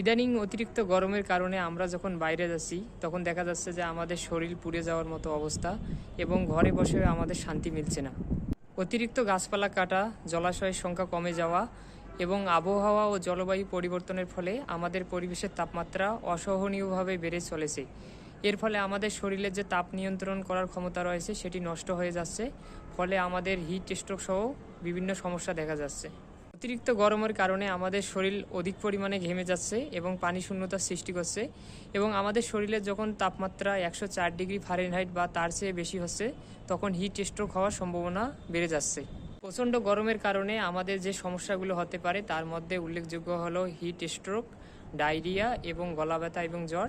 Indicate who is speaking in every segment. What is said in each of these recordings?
Speaker 1: ইদানিং অতিরিক্ত গরমের কারণে আমরা যখন বাইরে যাচ্ছি, তখন দেখা যাচ্ছে যে আমাদের শরীর পুড়ে যাওয়ার মতো অবস্থা এবং ঘরে বসে আমাদের শান্তি মিলছে না। অতিরিক্ত গাছপালা কাটা, জলাশয়ের সংখ্যা কমে যাওয়া এবং আবহাওয়া ও জলবায়ু পরিবর্তনের ফলে আমাদের পরিবেশের তাপমাত্রা অসহনীয়ভাবে বেড়ে চলেছে। এর ফলে আমাদের শরীরের যে তাপ নিয়ন্ত্রণ করার ক্ষমতা রয়েছে, সেটি নষ্ট হয়ে যাচ্ছে। ফলে আমাদের হিট স্ট্রোক সহ বিভিন্ন সমস্যা দেখা যাচ্ছে। অতিরিক্ত গরমের কারণে আমাদের শরীর অধিক পরিমাণে ঘেমে যাচ্ছে এবং পানি শূন্যতার সৃষ্টি করছে এবং আমাদের শরীরের যখন তাপমাত্রা একশো চার ডিগ্রি ফারেনহাইট বা তার চেয়ে বেশি হচ্ছে, তখন হিট স্ট্রোক হওয়ার সম্ভাবনা বেড়ে যাচ্ছে। প্রচণ্ড গরমের কারণে আমাদের যে সমস্যাগুলো হতে পারে, তার মধ্যে উল্লেখযোগ্য হলো হিট স্ট্রোক ডায়রিয়া এবং গলা ব্যথা এবং জ্বর।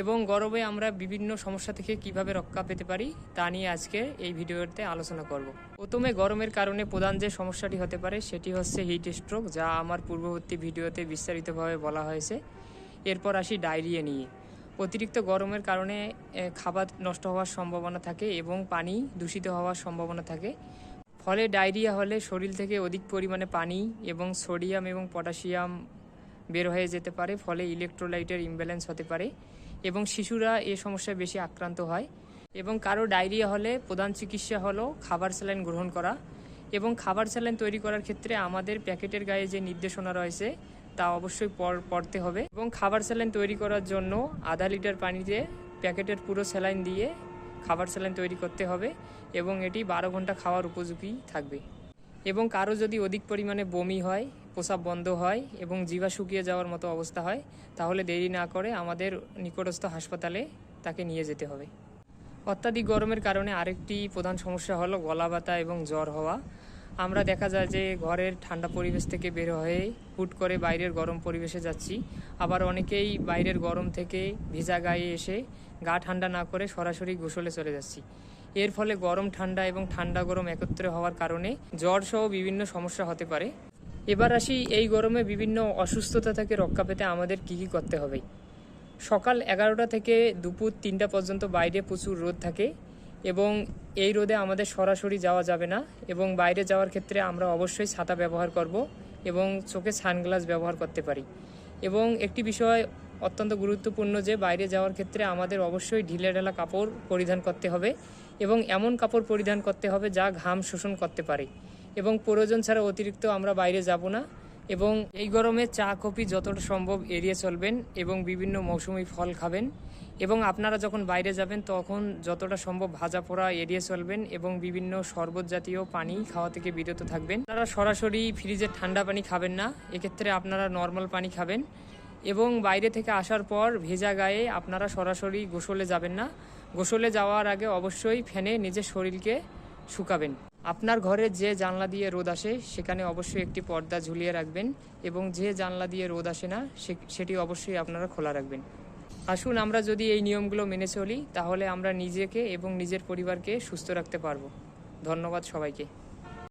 Speaker 1: এবং গরমে আমরা বিভিন্ন সমস্যা থেকে কীভাবে রক্ষা পেতে পারি, তা নিয়ে আজকে এই ভিডিওতে আলোচনা করব। প্রথমে গরমের কারণে প্রধান যে সমস্যাটি হতে পারে, সেটি হচ্ছে হিট স্ট্রোক যা আমার পূর্ববর্তী ভিডিওতে বিস্তারিতভাবে বলা হয়েছে। এরপর আসি ডায়রিয়া নিয়ে। অতিরিক্ত গরমের কারণে খাবার নষ্ট হওয়ার সম্ভাবনা থাকে এবং পানি দূষিত হওয়ার সম্ভাবনা থাকে। ফলে ডায়রিয়া হলে শরীর থেকে অধিক পরিমাণে পানি এবং সোডিয়াম এবং পটাশিয়াম বের হয়ে যেতে পারে, ফলে ইলেকট্রোলাইটের ইমব্যালেন্স হতে পারে। এবং শিশুরা এ সমস্যায় বেশি আক্রান্ত হয় এবং কারও ডায়রিয়া হলে প্রধান চিকিৎসা হলো খাবার স্যালাইন গ্রহণ করা এবং খাবার স্যালাইন তৈরি করার ক্ষেত্রে আমাদের প্যাকেটের গায়ে যে নির্দেশনা রয়েছে তা অবশ্যই পড়- পড়তে হবে এবং খাবার স্যালাইন তৈরি করার জন্য আধা লিটার পানিতে প্যাকেটের পুরো স্যালাইন দিয়ে খাবার স্যালাইন তৈরি করতে হবে এবং এটি বারো ঘণ্টা খাওয়ার উপযোগী থাকবে এবং কারও যদি অধিক পরিমাণে বমি হয় প্রসাব বন্ধ হয় এবং জিভা শুকিয়ে যাওয়ার মতো অবস্থা হয়, তাহলে দেরি না করে আমাদের নিকটস্থ হাসপাতালে তাকে নিয়ে যেতে হবে। অত্যাধিক গরমের কারণে আরেকটি প্রধান সমস্যা হলো গলা ব্যথা এবং জ্বর হওয়া। আমরা দেখা যায় যে ঘরের ঠান্ডা পরিবেশ থেকে বের হয়ে হুট করে বাইরের গরম পরিবেশে যাচ্ছি। আবার অনেকেই বাইরের গরম থেকে ভিজা গায়ে এসে গা ঠান্ডা না করে সরাসরি গোসলে চলে যাচ্ছি। এর ফলে গরম ঠান্ডা এবং ঠান্ডা গরম একত্রে হওয়ার কারণে জ্বর সহ বিভিন্ন সমস্যা হতে পারে। এবার আসি এই গরমে বিভিন্ন অসুস্থতা থেকে রক্ষা পেতে আমাদের কী কী করতে হবে। সকাল এগারোটা থেকে দুপুর তিনটা পর্যন্ত বাইরে প্রচুর রোদ থাকে এবং এই রোদে আমাদের সরাসরি যাওয়া যাবে না এবং বাইরে যাওয়ার ক্ষেত্রে আমরা অবশ্যই ছাতা ব্যবহার করব এবং চোখে সানগ্লাস ব্যবহার করতে পারি। এবং একটি বিষয় অত্যন্ত গুরুত্বপূর্ণ যে বাইরে যাওয়ার ক্ষেত্রে আমাদের অবশ্যই ঢিলে ঢালা কাপড় পরিধান করতে হবে এবং এমন কাপড় পরিধান করতে হবে যা ঘাম শোষণ করতে পারে। এবং প্রয়োজন ছাড়া অতিরিক্ত আমরা বাইরে যাব না। এবং এই গরমে চা, কফি যতটা সম্ভব এড়িয়ে চলবেন এবং বিভিন্ন মৌসুমি ফল খাবেন। এবং আপনারা যখন বাইরে যাবেন, তখন যতটা সম্ভব ভাজা পোড়া এড়িয়ে চলবেন এবং বিভিন্ন শরবত জাতীয় পানি খাওয়া থেকে বিরত থাকবেন। আপনারা সরাসরি ফ্রিজের ঠান্ডা পানি খাবেন না, এক্ষেত্রে আপনারা নর্মাল পানি খাবেন। এবং বাইরে থেকে আসার পর ভেজা গায়ে আপনারা সরাসরি গোসলে যাবেন না। গোসলে যাওয়ার আগে অবশ্যই ফ্যানে নিজের শরীরকে শুকাবেন। আপনার ঘরে যে জানলা দিয়ে রোদ আসে, সেখানে অবশ্যই একটি পর্দা ঝুলিয়ে রাখবেন এবং যে জানলা দিয়ে রোদ আসে না সেটি অবশ্যই আপনারা খোলা রাখবেন। আসুন, আমরা যদি এই নিয়মগুলো মেনে চলি, তাহলে আমরা নিজেকে এবং নিজের পরিবারকে সুস্থ রাখতে পারব। ধন্যবাদ সবাইকে।